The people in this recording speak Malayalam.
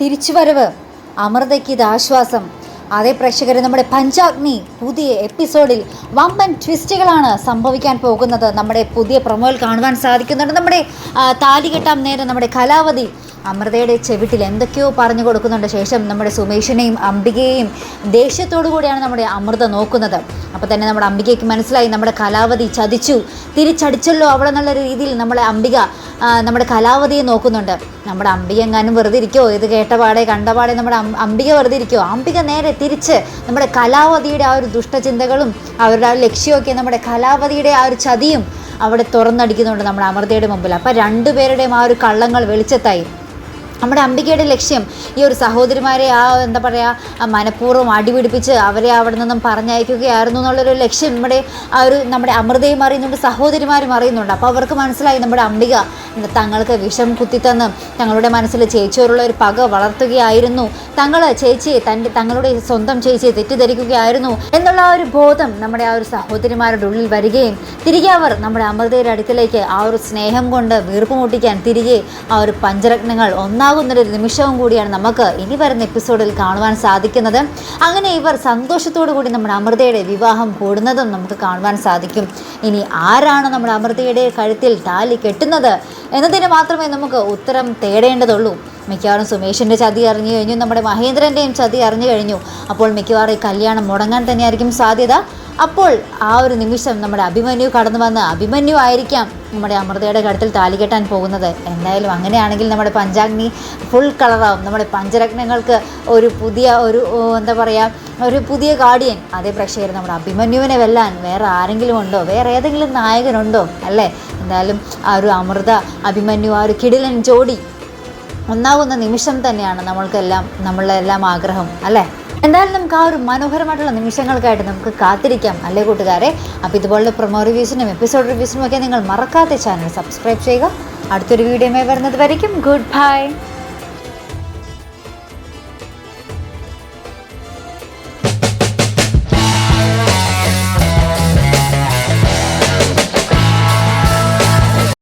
തിരിച്ചുവരവ്. അമൃതയ്ക്ക് ഇത് ആശ്വാസം. അതേ പ്രേക്ഷകരെ നമ്മുടെ പഞ്ചാഗ്നി പുതിയ എപ്പിസോഡിൽ വമ്പൻ ട്വിസ്റ്റുകളാണ് സംഭവിക്കാൻ പോകുന്നത്. നമ്മുടെ പുതിയ പ്രൊമോയിൽ കാണുവാൻ സാധിക്കുന്നുണ്ട്. നമ്മുടെ താലി കെട്ടാൻ നേരം നമ്മുടെ കലാവതി അമൃതയുടെ ചെവിട്ടിൽ എന്തൊക്കെയോ പറഞ്ഞു കൊടുക്കുന്നുണ്ട്. ശേഷം നമ്മുടെ സുമേഷിനെയും അംബികയെയും ദേഷ്യത്തോടു കൂടിയാണ് നമ്മുടെ അമൃത നോക്കുന്നത്. അപ്പോൾ തന്നെ നമ്മുടെ അംബികയ്ക്ക് മനസ്സിലായി നമ്മുടെ കലാവതി ചതിച്ചു. തിരിച്ചടിച്ചല്ലോ അവിടെ എന്നുള്ള രീതിയിൽ നമ്മളെ അംബിക നമ്മുടെ കലാവതിയെ നോക്കുന്നുണ്ട്. നമ്മുടെ അംബിക എങ്ങാനും വെറുതെ ഇരിക്കുമോ ഇത് കേട്ടപാടെ കണ്ടപാടെ നമ്മുടെ അംബിക വെറുതെ ഇരിക്കുമോ അംബിക നേരെ തിരിച്ച് നമ്മുടെ കലാവതിയുടെ ആ ഒരു ദുഷ്ടചിന്തകളും അവരുടെ ആ ലക്ഷ്യമൊക്കെ നമ്മുടെ കലാവതിയുടെ ആ ഒരു ചതിയും അവിടെ തുറന്നടിക്കുന്നുണ്ട് നമ്മുടെ അമൃതയുടെ മുമ്പിൽ. അപ്പോൾ രണ്ടുപേരുടെയും ആ ഒരു കള്ളങ്ങൾ വെളിച്ചത്തായി. നമ്മുടെ അംബികയുടെ ലക്ഷ്യം ഈ ഒരു സഹോദരിമാരെ ആ എന്താ പറയുക മനഃപൂർവം അടിപിടിപ്പിച്ച് അവരെ അവിടെ നിന്നും പറഞ്ഞയക്കുകയായിരുന്നു എന്നുള്ളൊരു ലക്ഷ്യം നമ്മുടെ ആ ഒരു നമ്മുടെ അമൃതയും അറിയുന്നുണ്ട് സഹോദരിമാരും അറിയുന്നുണ്ട്. അപ്പോൾ അവർക്ക് മനസ്സിലായി നമ്മുടെ അംബിക തങ്ങൾക്ക് വിഷം കുത്തിത്തന്ന് തങ്ങളുടെ മനസ്സിൽ ചേച്ചിയോടുള്ള ഒരു പക വളർത്തുകയായിരുന്നു. തങ്ങൾ ചേച്ചിയെ തന്റെ തങ്ങളുടെ സ്വന്തം ചേച്ചിയെ തെറ്റിദ്ധരിക്കുകയായിരുന്നു എന്നുള്ള ആ ഒരു ബോധം നമ്മുടെ ആ ഒരു സഹോദരിമാരുടെ ഉള്ളിൽ വരികയും തിരികെ അവർ നമ്മുടെ അമൃതയുടെ അടുത്തിലേക്ക് ആ ഒരു സ്നേഹം കൊണ്ട് വീർപ്പ് മുട്ടിക്കാൻ തിരികെ ആ ഒരു പഞ്ചരത്നങ്ങൾ ഒന്നാകുന്നൊരു നിമിഷവും കൂടിയാണ് നമുക്ക് ഇനി വരുന്ന എപ്പിസോഡിൽ കാണുവാൻ സാധിക്കുന്നത്. അങ്ങനെ ഇവർ സന്തോഷത്തോടു കൂടി നമ്മുടെ അമൃതയുടെ വിവാഹം കൂടുന്നതും നമുക്ക് കാണുവാൻ സാധിക്കും. ഇനി ആരാണ് നമ്മുടെ അമൃതയുടെ കഴുത്തിൽ താലി കെട്ടുന്നത്? എന്നതിന് മാത്രമേ നമുക്ക് ഉത്തരം തേടേണ്ടതുള്ളൂ. മിക്കവാറും സുമേഷിന്റെ ചതി അറിഞ്ഞു കഴിഞ്ഞു നമ്മുടെ മഹേന്ദ്രന്റെയും ചതി അറിഞ്ഞു കഴിഞ്ഞു. അപ്പോൾ മിക്കവാറും ഈ കല്യാണം മുടങ്ങാൻ തന്നെയായിരിക്കും സാധ്യത. അപ്പോൾ ആ ഒരു നിമിഷം നമ്മുടെ അഭിമന്യു കടന്നു വന്ന് അഭിമന്യു ആയിരിക്കാം. നമ്മുടെ അമൃതയുടെ കഴുത്തിൽ താലി കെട്ടാൻ പോകുന്നത്. എന്തായാലും അങ്ങനെയാണെങ്കിൽ നമ്മുടെ പഞ്ചാഗ്നി ഫുൾ കളറാവും നമ്മുടെ പഞ്ചരത്നങ്ങൾക്ക് ഒരു പുതിയ ഒരു എന്താ പറയുക ഒരു പുതിയ ഗാർഡിയൻ അതേ പ്രേക്ഷകർ നമ്മുടെ അഭിമന്യുവിനെ വെല്ലാൻ വേറെ ആരെങ്കിലും ഉണ്ടോ? വേറെ ഏതെങ്കിലും നായകനുണ്ടോ? അല്ലേ? എന്തായാലും ആ ഒരു അമൃത അഭിമന്യു ആ ഒരു കിടിലൻ ജോഡി ഒന്നാകുന്ന നിമിഷം തന്നെയാണ് നമ്മൾക്കെല്ലാം നമ്മളെല്ലാം ആഗ്രഹം. അല്ലേ? എന്തായാലും നമുക്ക് ആ ഒരു മനോഹരമായിട്ടുള്ള നിമിഷങ്ങൾക്കായിട്ട് നമുക്ക് കാത്തിരിക്കാം അല്ലേ കൂട്ടുകാരെ? അപ്പോൾ ഇതുപോലുള്ള പ്രൊമോ റിവ്യൂസിനും എപ്പിസോഡ് റിവ്യൂസിനും ഒക്കെ നിങ്ങൾ മറക്കാത്ത ചാനൽ സബ്സ്ക്രൈബ് ചെയ്യുക. അടുത്തൊരു വീഡിയോയുമായി വരുന്നത് വരയ്ക്കും. Good bye